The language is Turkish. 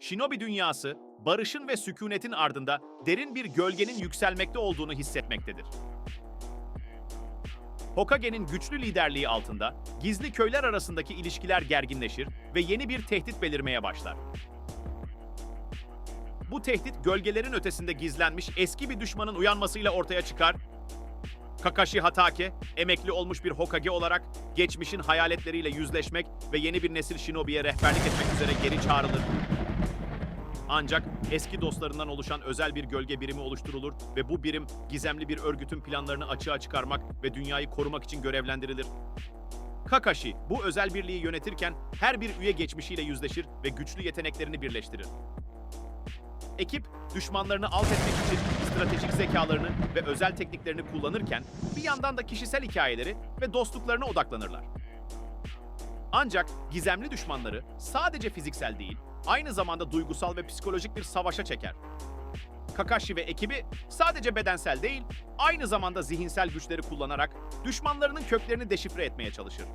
Shinobi dünyası, barışın ve sükunetin ardında derin bir gölgenin yükselmekte olduğunu hissetmektedir. Hokage'nin güçlü liderliği altında gizli köyler arasındaki ilişkiler gerginleşir ve yeni bir tehdit belirmeye başlar. Bu tehdit gölgelerin ötesinde gizlenmiş eski bir düşmanın uyanmasıyla ortaya çıkar. Kakashi Hatake, emekli olmuş bir Hokage olarak geçmişin hayaletleriyle yüzleşmek ve yeni bir nesil shinobi'ye rehberlik etmek üzere geri çağrılır. Ancak eski dostlarından oluşan özel bir gölge birimi oluşturulur ve bu birim gizemli bir örgütün planlarını açığa çıkarmak ve dünyayı korumak için görevlendirilir. Kakashi bu özel birliği yönetirken her bir üye geçmişiyle yüzleşir ve güçlü yeteneklerini birleştirir. Ekip düşmanlarını alt etmek için stratejik zekalarını ve özel tekniklerini kullanırken bir yandan da kişisel hikayeleri ve dostluklarına odaklanırlar. Ancak gizemli düşmanları sadece fiziksel değil, aynı zamanda duygusal ve psikolojik bir savaşa çeker. Kakashi ve ekibi sadece bedensel değil, aynı zamanda zihinsel güçleri kullanarak düşmanlarının köklerini deşifre etmeye çalışır.